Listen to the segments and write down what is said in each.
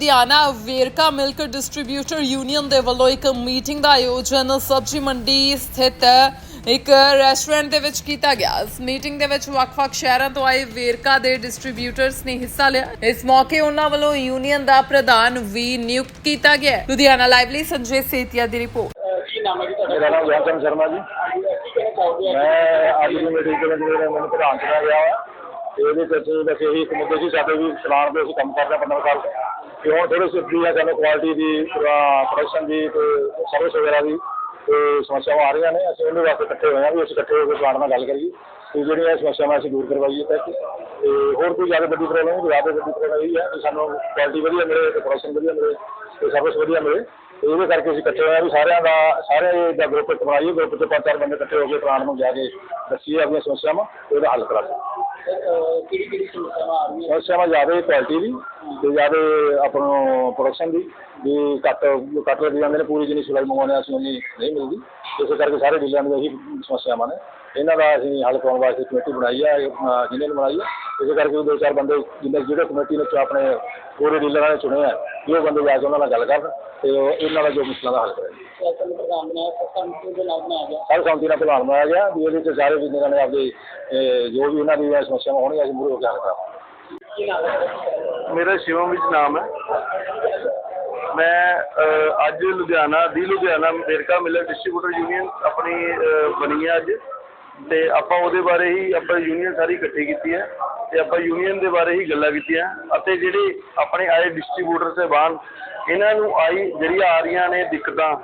Ludhiana Verka milk distributor union ਦੇ ਵੱਲੋਂ ਇੱਕ ਮੀਟਿੰਗ ਦਾ ਆਯੋਜਨ ਸਬਜ਼ੀ ਮੰਡੀ ਸਥਿਤ ਇੱਕ ਰੈਸਟੋਰੈਂਟ ਦੇ ਵਿੱਚ ਕੀਤਾ ਗਿਆ। ਇਸ ਮੀਟਿੰਗ ਦੇ ਵਿੱਚ ਵੱਖ-ਵੱਖ ਸ਼ਹਿਰਾਂ ਤੋਂ ਆਏ ਵੇਰਕਾ ਦੇ ਡਿਸਟ੍ਰੀਬਿਊਟਰਸ ਨੇ ਹਿੱਸਾ ਲਿਆ। ਇਸ ਮੌਕੇ ਉਹਨਾਂ ਵੱਲੋਂ ਯੂਨੀਅਨ ਦਾ ਪ੍ਰਧਾਨ ਵੀ ਨਿਯੁਕਤ ਕੀਤਾ ਗਿਆ। ਹੈ। ਲੁਧਿਆਣਾ ਲਾਈਵ ਲਈ ਸੰਜੇ ਸੇਤੀਆ ਦੀ ਰਿਪੋਰਟ। ਕੀ ਨਾਮ ਹੈ ਜੀ ਤੁਹਾਡਾ? ਮੇਰਾ ਨਾਮ ਵਿਆਕਰਨ ਸ਼ਰਮਾ ਜੀ। ਮੈਂ ਅੱਜ ਦੀ ਮੀਟਿੰਗ ਦੇ ਵਿੱਚ ਮੈਨੂੰ ਪ੍ਰਧਾਨ ਚੁਣਿਆ ਗਿਆ ਤੇ ਇਹਦੇ ਵਿੱਚ ਬਸ ਇਹੀ ਇੱਕ ਮੁੱਦੇ ਸੀ ਸਾਡੇ ਵੀ ਸਲਾਨ ਦੇ ਅਸੀਂ ਕੰਮ ਕਰਦੇ ਹਾਂ 15 ਸਾਲ ਤੋਂ ਤੇ ਹੁਣ ਥੋੜੀ ਸਿੱਧੀ ਆ ਸਾਨੂੰ ਕੁਆਲਿਟੀ ਦੀ ਪ੍ਰੋਡਕਸ਼ਨ ਦੀ ਤੇ ਸਰਵਿਸ ਵਗੈਰਾ ਦੀ ਤੇ ਸਮੱਸਿਆਵਾਂ ਆ ਰਹੀਆਂ ਨੇ। ਅਸੀਂ ਉਹਦੇ ਵਾਸਤੇ ਇਕੱਠੇ ਹੋਏ ਹਾਂ ਵੀ ਅਸੀਂ ਇਕੱਠੇ ਹੋ ਕੇ ਪਲਾਂਟ ਨਾਲ ਗੱਲ ਕਰੀਏ। ਤੇ ਜਿਹੜੀਆਂ ਇਹ ਸਮੱਸਿਆਵਾਂ ਅਸੀਂ ਦੂਰ ਕਰਵਾਈਏ ਤੱਕ ਤੇ ਹੋਰ ਕੋਈ ਜ਼ਿਆਦਾ ਵੱਡੀ ਪ੍ਰੋਬਲਮ ਨਹੀਂ ਜ਼ਿਆਦਾ ਵੱਡੀ ਪ੍ਰੋਬਲਮ ਇਹ ਹੈ ਕਿ ਸਾਨੂੰ ਕੁਆਲਿਟੀ ਵਧੀਆ ਮਿਲੇ ਤੇ ਪ੍ਰੋਡਕਸ਼ਨ ਵਧੀਆ ਮਿਲੇ ਤੇ ਸਰਵਿਸ ਵਧੀਆ ਮਿਲੇ। ਤੇ ਇਹਦੇ ਕਰਕੇ ਅਸੀਂ ਇਕੱਠੇ ਹੋਏ ਹਾਂ ਵੀ ਸਾਰਿਆਂ ਦਾ ਸਾਰੇ ਦਾ ਗਰੁੱਪ ਇੱਕ ਬਣਾਈਏ। ਗਰੁੱਪ 'ਚ ਪੰਜ ਚਾਰ ਬੰਦੇ ਇਕੱਠੇ ਹੋ ਕੇ ਪਲਾਂਟ ਨੂੰ ਜਾ ਕੇ ਦੱਸੀਏ ਆਪਣੀਆਂ ਸਮੱਸਿਆਵਾਂ ਤੇ ਉਹਦਾ ਹੱਲ ਕਰਾਂਗੇ ਕਿਹੜੀ ਕਿਹੜੀ ਸਮੱਸਿਆਵਾਂ ਆ ਰਹੀਆਂ ਸਮੱਸਿਆਵਾਂ ਜ਼ਿਆਦਾ ਕੁਆਲਿਟੀ ਦੀ ਤੇ ਜ਼ਿਆਦਾ ਆਪਣਾ ਪ੍ਰੋਡਕਸ਼ਨ ਦੀ ਵੀ ਘੱਟ ਘੱਟ ਲੱਗ ਜਾਂਦੇ ਨੇ ਪੂਰੀ ਜਿੰਨੀ ਸਿਲਾਈ ਮੰਗਵਾਉਂਦੇ ਹਾਂ ਅਸੀਂ ਉਨੀ ਨਹੀਂ ਮਿਲਦੀ। ਇਸੇ ਕਰਕੇ ਸਾਰੇ ਡੀਲਰਾਂ ਦੀਆਂ ਇਹੀ ਸਮੱਸਿਆਵਾਂ ਨੇ। ਇਹਨਾਂ ਦਾ ਅਸੀਂ ਹੱਲ ਕਰਾਉਣ ਵਾਸਤੇ ਕਮੇਟੀ ਬਣਾਈ ਹੈ ਜਿਹਨੇ ਬਣਾਈ ਹੈ ਇਸੇ ਕਰਕੇ ਦੋ ਚਾਰ ਬੰਦੇ ਜਿੰਨੇ ਜਿਹੜੇ ਕਮੇਟੀ ਨੇ ਚੋਂ ਆਪਣੇ ਪੂਰੇ ਡੀਲਰਾਂ ਨੇ ਚੁਣੇ ਆ ਉਹ ਬੰਦੇ ਜਾ ਕੇ ਉਹਨਾਂ ਨਾਲ ਗੱਲ ਕਰਨ ਤੇ ਇਹਨਾਂ ਦਾ ਜੋ ਮੁਸ਼ਕਲਾਂ ਦਾ ਹੱਲ ਕਰਨ ਬਣਾਇਆ ਸੰਸਦ ਦੇ ਪ੍ਰਧਾਨ ਬਣਾਇਆ ਗਿਆ? ਵੀ ਇਹਦੇ ਚ ਸਾਰੇ ਜਿੰਨੇ ਨੇ ਆਪਦੇ ਜੋ ਵੀ ਇਹਨਾਂ ਦੀਆਂ ਸਮੱਸਿਆਵਾਂ ਹੋਣਗੀਆਂ ਅਸੀਂ ਮੂਹਰੇ ਹੋ ਕੇ ਹੱਲ ਕਰਾਂਗੇ ਮੇਰਾ ਸ਼ਿਵਮ ਵਿੱਚ ਨਾਮ ਹੈ। ਮੈਂ ਅੱਜ ਲੁਧਿਆਣਾ, ਦੀ Ludhiana Verka milk distributor union ਆਪਣੀ ਬਣੀ ਹੈ ਅੱਜ। ਤੇ ਆਪਾਂ ਉਹਦੇ ਬਾਰੇ ਹੀ, ਆਪਾਂ ਯੂਨੀਅਨ ਸਾਰੀ ਇਕੱਠੀ ਕੀਤੀ ਹੈ। ਤੇ ਆਪਾਂ ਯੂਨੀਅਨ ਦੇ ਬਾਰੇ ਹੀ ਗੱਲਾਂ ਕੀਤੀਆਂ। ਅਤੇ ਜਿਹੜੇ ਆਪਣੇ ਆਏ ਡਿਸਟ੍ਰੀਬਿਊਟਰ ਸਹਿਬਾਨ, ਇਹਨਾਂ ਨੂੰ ਆਈ ਜਿਹੜੀਆਂ ਆ ਰਹੀਆਂ ਨੇ ਦਿੱਕਤਾਂ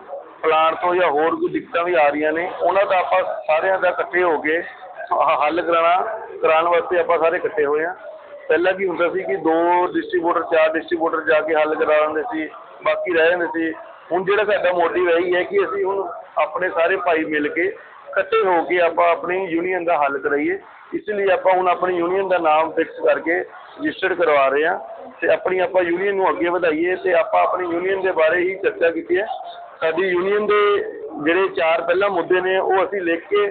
ਪਲਾਂਟ ਤੋਂ ਜਾਂ ਹੋਰ ਕੋਈ ਦਿੱਕਤਾਂ ਵੀ ਆ ਰਹੀਆਂ ਨੇ, ਉਹਨਾਂ ਦਾ ਆਪਾਂ ਸਾਰਿਆਂ ਦਾ ਇਕੱਠੇ ਹੋ ਕੇ ਹੱਲ ਕਰਾਉਣਾ ਕਰਾਉਣ ਵਾਸਤੇ ਆਪਾਂ ਸਾਰੇ ਇਕੱਠੇ ਹੋਏ ਹਾਂ। ਪਹਿਲਾਂ ਕੀ ਹੁੰਦਾ ਸੀ ਕਿ ਦੋ ਡਿਸਟ੍ਰੀਬਿਊਟਰ ਚਾਰ ਡਿਸਟ੍ਰੀਬਿਊਟਰ ਜਾ ਕੇ ਹੱਲ ਕਰਾ ਦਿੰਦੇ ਸੀ, ਬਾਕੀ ਰਹਿ ਜਾਂਦੇ ਸੀ। ਹੁਣ ਜਿਹੜਾ ਸਾਡਾ ਮੋਟਿਵ ਇਹੀ ਹੈ ਕਿ ਅਸੀਂ ਹੁਣ ਆਪਣੇ ਸਾਰੇ ਭਾਈ ਮਿਲ ਕੇ ਇਕੱਠੇ ਹੋ ਕੇ ਆਪਾਂ ਆਪਣੀ ਯੂਨੀਅਨ ਦਾ ਹੱਲ ਕਰਾਈਏ। ਇਸ ਲਈ ਆਪਾਂ ਹੁਣ ਆਪਣੀ ਯੂਨੀਅਨ ਦਾ ਨਾਮ ਫਿਕਸ ਕਰਕੇ ਰਜਿਸਟਰਡ ਕਰਵਾ ਰਹੇ ਹਾਂ ਤੇ ਆਪਣੀ ਆਪਾਂ ਯੂਨੀਅਨ ਨੂੰ ਅੱਗੇ ਵਧਾਈਏ ਤੇ ਆਪਾਂ ਆਪਣੀ ਯੂਨੀਅਨ ਦੇ ਬਾਰੇ ਹੀ ਚਰਚਾ ਕੀਤੀ ਹੈ। ਸਾਡੀ ਯੂਨੀਅਨ ਦੇ ਜਿਹੜੇ ਚਾਰ ਪਹਿਲਾਂ ਮੁੱਦੇ ਨੇ ਉਹ ਅਸੀਂ ਲਿਖ ਕੇ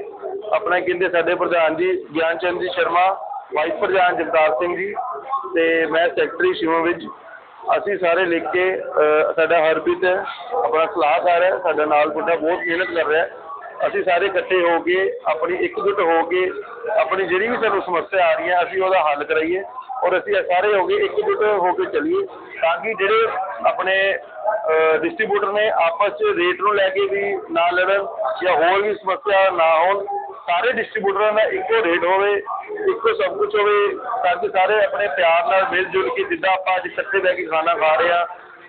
ਆਪਣਾ ਕਹਿੰਦੇ ਸਾਡੇ ਪ੍ਰਧਾਨ ਜੀ, ਗਿਆਨ ਚੰਦ ਜੀ ਸ਼ਰਮਾ ਵਾਈਸ ਪ੍ਰਧਾਨ ਜਗਤਾਰ ਸਿੰਘ ਜੀ ਤੇ ਮੈਂ ਸੈਕਟਰੀ ਸ਼ਿਵਮ ਵਿੱਚ। ਅਸੀਂ ਸਾਰੇ ਲਿਖ ਕੇ ਸਾਡਾ ਹਰਪ੍ਰੀਤ ਹੈ, ਆਪਣਾ ਸਲਾਹਕਾਰ ਹੈ, ਸਾਡਾ ਨਾਲ ਮੁੰਡਾ ਬਹੁਤ ਮਿਹਨਤ ਕਰ ਰਿਹਾ ਅਸੀਂ ਸਾਰੇ ਇਕੱਠੇ ਹੋ ਕੇ, ਆਪਣੀ ਇੱਕਜੁੱਟ ਹੋ ਕੇ, ਆਪਣੀ ਜਿਹੜੀ ਵੀ ਸਾਨੂੰ ਸਮੱਸਿਆ ਆ ਰਹੀ ਹੈ, ਅਸੀਂ ਉਹਦਾ ਹੱਲ ਕਰਾਈਏ ਔਰ ਅਸੀਂ ਸਾਰੇ ਹੋ ਕੇ ਇੱਕਜੁੱਟ ਹੋ ਕੇ ਚੱਲੀਏ ਤਾਂ ਕਿ ਜਿਹੜੇ ਆਪਣੇ ਡਿਸਟ੍ਰੀਬਿਊਟਰ ਨੇ ਆਪਸ 'ਚ ਰੇਟ ਨੂੰ ਲੈ ਕੇ ਵੀ ਨਾ ਲੜਨ ਜਾਂ ਹੋਰ ਵੀ ਸਮੱਸਿਆ ਨਾ ਹੋਣ ਸਾਰੇ ਡਿਸਟ੍ਰੀਬਿਊਟਰਾਂ ਦਾ ਇੱਕੋ ਰੇਟ ਹੋਵੇ, ਇੱਕੋ ਸਭ ਕੁਝ ਹੋਵੇ, ਤਾਂ ਕਿ ਸਾਰੇ ਆਪਣੇ ਪਿਆਰ ਨਾਲ ਮਿਲ ਜੁਲ ਕੇ ਜਿੱਦਾਂ ਆਪਾਂ ਅੱਜ ਇਕੱਠੇ ਬਹਿ ਕੇ ਖਾਣਾ ਖਾ ਰਹੇ ਆ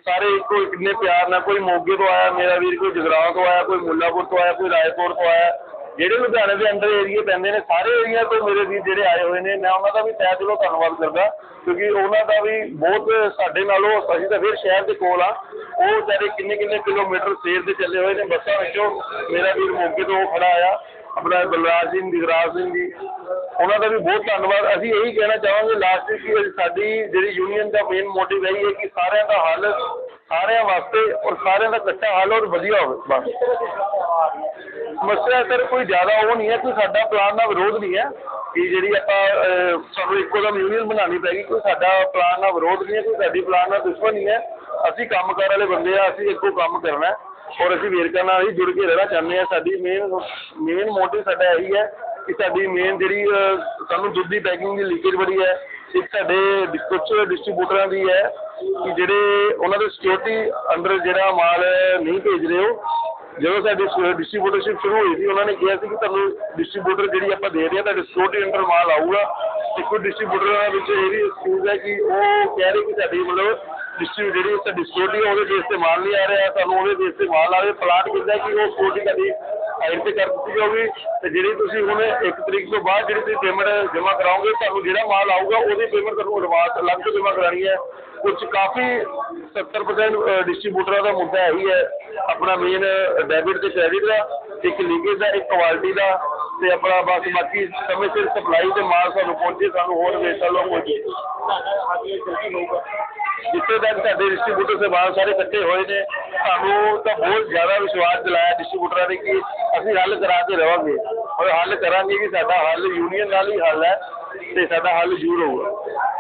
ਸਾਰੇ ਇੱਕੋ ਕਿੰਨੇ ਪਿਆਰ ਨਾਲ ਕੋਈ ਮੋਗੇ ਤੋਂ ਆਇਆ, ਮੇਰਾ ਵੀਰ ਕੋਈ ਜਗਰਾਉਂ ਤੋਂ ਆਇਆ, ਕੋਈ ਮੁੱਲਾਪੁਰ ਤੋਂ ਆਇਆ, ਕੋਈ ਰਾਏਪੁਰ ਤੋਂ ਆਇਆ, ਜਿਹੜੇ ਲੁਧਿਆਣੇ ਦੇ ਅੰਦਰ ਏਰੀਏ ਪੈਂਦੇ ਨੇ, ਸਾਰੇ ਏਰੀਆ ਤੋਂ ਮੇਰੇ ਵੀਰ ਜਿਹੜੇ ਆਏ ਹੋਏ ਨੇ, ਮੈਂ ਉਹਨਾਂ ਦਾ ਵੀ ਤਹਿ ਦਿਲੋਂ ਧੰਨਵਾਦ ਕਰਦਾ, ਕਿਉਂਕਿ ਉਹਨਾਂ ਦਾ ਵੀ ਬਹੁਤ ਸਾਡੇ ਨਾਲੋਂ ਅਸੀਂ ਤਾਂ ਫਿਰ ਸ਼ਹਿਰ ਦੇ ਕੋਲ ਆ ਉਹ ਵਿਚਾਰੇ ਕਿੰਨੇ ਕਿੰਨੇ ਕਿਲੋਮੀਟਰ ਸੇਰ ਦੇ ਚੱਲੇ ਹੋਏ ਨੇ, ਬੱਸਾਂ ਵਿੱਚੋਂ, ਮੇਰਾ ਵੀਰ ਮੋਗੇ ਤੋਂ ਖੜਾ ਆਇਆ ਆਪਣਾ ਬਲਰਾਜ ਸਿੰਘ, ਜਗਰਾਜ ਸਿੰਘ ਜੀ, ਉਹਨਾਂ ਦਾ ਵੀ ਬਹੁਤ ਧੰਨਵਾਦ। ਅਸੀਂ ਇਹੀ ਕਹਿਣਾ ਚਾਹਾਂਗੇ ਲਾਸਟ ਵਿੱਚ ਕਿ ਸਾਡੀ ਜਿਹੜੀ ਯੂਨੀਅਨ ਦਾ ਮੇਨ ਮੋਟਿਵ ਇਹੀ ਹੈ ਕਿ ਸਾਰਿਆਂ ਦਾ ਹੱਲ, ਸਾਰਿਆਂ ਵਾਸਤੇ ਔਰ ਸਾਰਿਆਂ ਦਾ ਇਕੱਠਾ ਹੱਲ ਔਰ ਵਧੀਆ ਹੋਵੇ, ਬਸ। ਸਮੱਸਿਆ ਸਰ ਕੋਈ ਜ਼ਿਆਦਾ ਉਹ ਨਹੀਂ ਹੈ ਕੋਈ ਸਾਡਾ ਪਲਾਨ ਨਾਲ ਵਿਰੋਧ ਨਹੀਂ ਹੈ ਕਿ ਜਿਹੜੀ ਆਪਾਂ ਸਾਨੂੰ ਇੱਕੋ ਦਮ ਯੂਨੀਅਨ ਬਣਾਉਣੀ ਪੈਗੀ ਕੋਈ ਸਾਡਾ ਪਲਾਨ ਨਾਲ ਵਿਰੋਧ ਨਹੀਂ ਹੈ, ਕੋਈ ਸਾਡੀ ਪਲਾਨ ਨਾਲ ਦੁਸ਼ਮਣ ਨਹੀਂ ਹੈ। ਅਸੀਂ ਕੰਮ ਕੰਮਕਾਰ ਵਾਲੇ ਬੰਦੇ ਆ ਅਸੀਂ ਇੱਕੋ ਕੰਮ ਕਰਨਾ ਔਰ ਅਸੀਂ ਵੇਰਕਾ ਨਾਲ ਹੀ ਜੁੜ ਕੇ ਰਹਿਣਾ ਚਾਹੁੰਦੇ ਹਾਂ। ਸਾਡੀ ਮੇਨ ਮੇਨ ਮੋਟਿਵ ਸਾਡਾ ਇਹੀ ਹੈ ਕਿ ਸਾਡੀ ਮੇਨ ਜਿਹੜੀ ਅਹ, ਸਾਨੂੰ ਦੁੱਧ ਦੀ ਪੈਕਿੰਗ ਦੀ ਲੀਕੇਜ ਬੜੀ ਹੈ। ਇੱਕ ਸਾਡੇ ਡਿਸ- ਕੁਛ ਡਿਸਟ੍ਰੀਬਿਊਟਰਾਂ ਦੀ ਹੈ ਕਿ ਜਿਹੜੇ ਉਹਨਾਂ ਦੇ ਸਿਕਿਉਰਿਟੀ ਅੰਡਰ ਜਿਹੜਾ ਮਾਲ ਨਹੀਂ ਭੇਜ ਰਹੇ ਹੋ ਜਦੋਂ ਸਾਡੀ ਡਿਸਟ੍ਰੀਬਿਊਟਰਸ਼ਿਪ ਸ਼ੁਰੂ ਹੋਈ ਸੀ ਉਹਨਾਂ ਨੇ ਕਿਹਾ ਸੀ ਕਿ ਤੁਹਾਨੂੰ ਡਿਸਟ੍ਰੀਬਿਊਟਰ ਜਿਹੜੀ ਆਪਾਂ ਦੇ ਰਹੇ ਹਾਂ ਤੁਹਾਡੇ ਸਿਕਿਉਰਿਟੀ ਅੰਡਰ ਮਾਲ ਆਊਗਾ। ਤੇ ਕੁਝ ਡਿਸਟ੍ਰੀਬਿਊਟਰਾਂ ਵਿੱਚ ਇਹ ਵੀ ਐਕਸਕਿਊਜ਼ ਹੈ ਕਿ ਉਹ ਕਹਿ ਰਹੇ ਕਿ ਸਾਡੀ ਮਤਲਬ ਡਿਸਟ੍ਰੀਬਿਊਟ ਜਿਹੜੀ ਉੱਥੇ ਸਿਕਿਉਰਿਟੀ ਉਹਦੇ ਬੇਸ ਤੇ ਮਾਲ ਨਹੀਂ ਆ ਰਿਹਾ ਤੁਹਾਨੂੰ ਉਹਦੇ ਬੇਸ ਤੇ ਮਾਲ ਆ ਰਿਹਾ, ਪਲਾਟ ਕਹਿੰਦਾ ਕਿ ਉਹ ਸਿਕਿਉਰਿਟੀ ਸਾਡੀ ਸਾਈਡ ਤੇ ਕਰ ਦਿੱਤੀ ਜਾਊਗੀ। ਤੇ ਜਿਹੜੀ ਤੁਸੀਂ ਹੁਣ ਇੱਕ ਤਰੀਕ ਤੋਂ ਬਾਅਦ ਜਿਹੜੀ ਤੁਸੀਂ ਪੇਮੈਂਟ ਜਮ੍ਹਾਂ ਕਰਾਓਗੇ, ਤੁਹਾਨੂੰ ਜਿਹੜਾ ਮਾਲ ਆਊਗਾ, ਉਹਦੀ ਪੇਮੈਂਟ ਤੁਹਾਨੂੰ ਐਡਵਾਂਸ ਅਲੱਗ ਤੋਂ ਜਮ੍ਹਾਂ ਕਰਾਣੀ ਹੈ। ਕੁਝ ਕਾਫੀ 70% ਡਿਸਟ੍ਰੀਬਿਊਟਰਾਂ ਦਾ ਮੁੱਦਾ ਇਹੀ ਹੈ, ਆਪਣਾ ਮੇਨ ਡੈਬਿਟ ਤੇ ਕ੍ਰੈਡਿਟ ਦਾ, ਇੱਕ ਲੀਕੇਜ ਦਾ, ਇੱਕ ਕੁਆਲਿਟੀ ਦਾ, ਤੇ ਆਪਣਾ ਬਸ ਬਾਕੀ ਸਮੇਂ ਸਿਰ ਸਪਲਾਈ ਤੇ ਮਾਲ ਸਾਨੂੰ ਪਹੁੰਚੇ, ਸਾਨੂੰ ਹੋਰ ਵੇਚਣ ਲੋ ਪਹੁੰਚੇ। ਜਿੱਥੇ ਤੱਕ ਸਾਡੇ ਡਿਸਟ੍ਰੀਬਿਊਟਰ ਸਹਿਬਾਨ ਸਾਰੇ ਇਕੱਠੇ ਹੋਏ ਨੇ, ਸਾਨੂੰ ਤਾਂ ਬਹੁਤ ਜ਼ਿਆਦਾ ਵਿਸ਼ਵਾਸ ਦਿਲਾਇਆ ਡਿਸਟ੍ਰੀਬਿਊਟਰਾਂ ਨੇ ਕਿ ਅਸੀਂ ਹੱਲ ਕਰਾ ਕੇ ਰਵਾਂਗੇ ਔਰ ਹੱਲ ਕਰਾਂਗੇ ਕਿ ਸਾਡਾ ਹੱਲ ਯੂਨੀਅਨ ਨਾਲ ਹੀ ਹੱਲ ਹੈ ਤੇ ਸਾਡਾ ਹੱਲ ਜ਼ਰੂਰ ਹੋਊਗਾ।